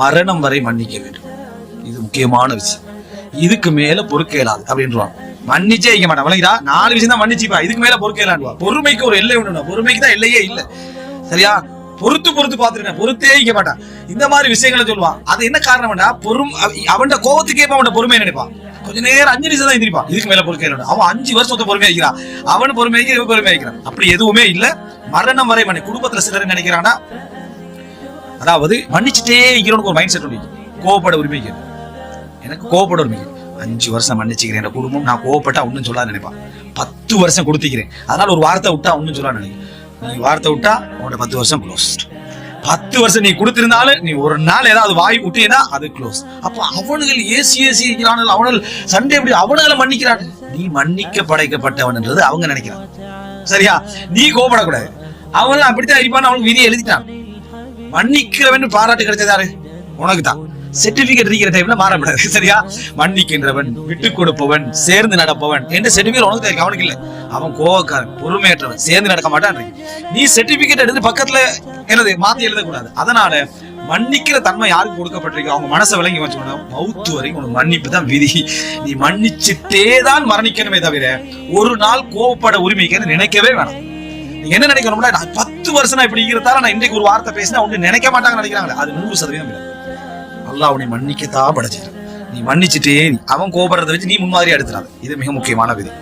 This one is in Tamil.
மரணம் வரை மன்னிக்க வேண்டும். இது முக்கியமான விஷயம். இதுக்கு மேல பொறுக்க இயலாது அப்படின்றான். மன்னிச்சே வைக்க மாட்டான். விளங்கிடா நாலு விஷயம் தான் மன்னிச்சுப்பா. இதுக்கு மேல பொறுக்க இயலாண்டுவா பொறுமைக்கு ஒரு எல்லை உண்டு பொறுமைக்கு தான் எல்லையே இல்ல. சரியா? பொறுத்து பொறுத்து பார்த்துருக்கேன் பொறுத்தே வைக்க மாட்டான். இந்த மாதிரி விஷயங்களை சொல்லுவான். அது என்ன காரணம்டா பொறும் அவன் கோபத்துக்கேப்ப அவன் பொறுமையை நினைப்பான் கொஞ்ச நேரம் அஞ்சு நிமிஷம் தான் எந்திரிப்பான். இதுக்கு மேல பொறுக்க இயலாது. அவன் அஞ்சு வருஷத்தை பொறுமை இருக்கிறான். அவன் பொறுமை இவன் பொறுமை வைக்கிறான் அப்படி எதுவுமே இல்ல. மரணம் வரை மன்னி குடும்பத்துல சிலர் நினைக்கிறான்னா அதாவது மன்னிச்சுட்டே இருக்கிறவனுக்கு ஒரு மைண்ட் செட் உண்டு கோவப்பட உரிமை எனக்கு கோவப்பட உரிமை அஞ்சு வருஷம் மன்னிச்சுக்கிறேன் என் குடும்பம். நான் கோவப்பட்டா ஒன்றும் சொல்லாத நினைப்பான் பத்து வருஷம் கொடுத்துக்கிறேன். அதனால ஒரு வார்த்தை விட்டா ஒன்றும் சொல்ல நினைக்கிறேன். நீ வார்த்தை விட்டா உன்னோட பத்து வருஷம் க்ளோஸ் பத்து வருஷம் நீ கொடுத்திருந்தாலும் நீ ஒரு நாள் ஏதாவது வாய் விட்டீங்கன்னா அது க்ளோஸ் அப்போ அவனுகள் ஏசி ஏசி இருக்கிறானுகள் அவனுகள் சண்டை எப்படி அவனுகளை மன்னிக்கிறான்? நீ மன்னிக்க படைக்கப்பட்டவன்ன்றது அவங்க நினைக்கிறான் சரியா? நீ கோபப்படக்கூடாது அவன் அப்படித்தான் இருப்பான்னு அவனுக்கு விதி எழுதிட்டான். மன்னிக்கிறவன் பாராட்டு கிடைச்சதாரு உனக்கு தான் சர்டிபிகேட் இருக்கிற டைம்ல மாறப்படாது. சரியா? மன்னிக்கின்றவன் விட்டு கொடுப்பவன் சேர்ந்து நடப்பவன். என்ற சர்டிபிகேட் உனக்கு தெரியும் அவனுக்கு இல்ல. அவன் கோவக்காரன் பொறுமையற்றவன் சேர்ந்து நடக்க மாட்டான் நீ சர்டிபிகேட் எடுத்து பக்கத்துல என்னது மாத்தி எழுதக்கூடாது. அதனால மன்னிக்கிற தன்மை யாருக்கு கொடுக்கப்பட்டிருக்கு அவங்க மனசை விளங்கி வச்சுக்கணும் மவுத்து வரைக்கும் உனக்கு மன்னிப்பு தான் விதி. நீ மன்னிச்சுட்டே தான் மரணிக்கணுமே தவிர ஒரு நாள் கோவப்பட உரிமைக்கு நினைக்கவே வேணாம். என்ன நினைக்கணும்னா நான் பத்து வருஷம் நான் இப்படி இருக்கிறதால நான் இன்றைக்கு ஒரு வார்த்தை பேசினா ஒண்ணு நினைக்க மாட்டாங்கன்னு நினைக்கிறாங்களே அது நூறு சதவீதம் இல்லை. அல்லாஹ் உன்னை மன்னிக்கத்தான் படைச்சிரு நீ மன்னிச்சுட்டே அவன் கோபுறதை வச்சு நீ முன்மாதிரி எடுத்துறாங்க இது மிக முக்கியமான விதி.